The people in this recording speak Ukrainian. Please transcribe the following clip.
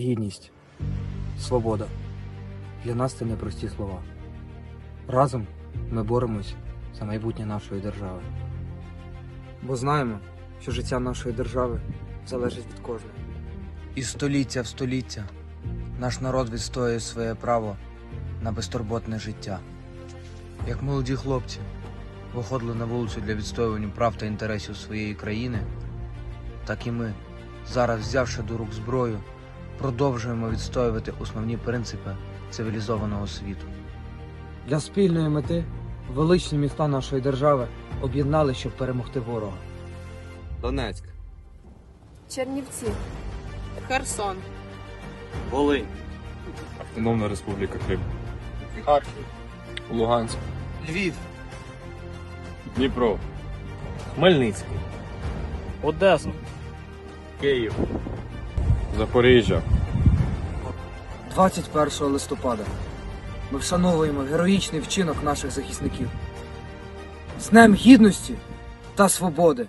гідність, свобода. Для нас це непрості слова. Разом ми боремось за майбутнє нашої держави. Бо знаємо, що життя нашої держави залежить від кожного. І століття в століття наш народ відстоює своє право на безтурботне життя. Як молоді хлопці виходили на вулицю для відстоювання прав та інтересів своєї країни, так і ми, зараз взявши до рук зброю, продовжуємо відстоювати основні принципи цивілізованого світу. Для спільної мети величні міста нашої держави об'єднали, щоб перемогти ворога. Донецьк, Чернівці, Херсон, Волинь, Автономна Республіка Крим, Харків, Луганськ, Львів, Дніпро, Хмельницький, Одеса, Київ, Запоріжжя, 21 листопада ми вшановуємо героїчний вчинок наших захисників. З Днем Гідності та Свободи!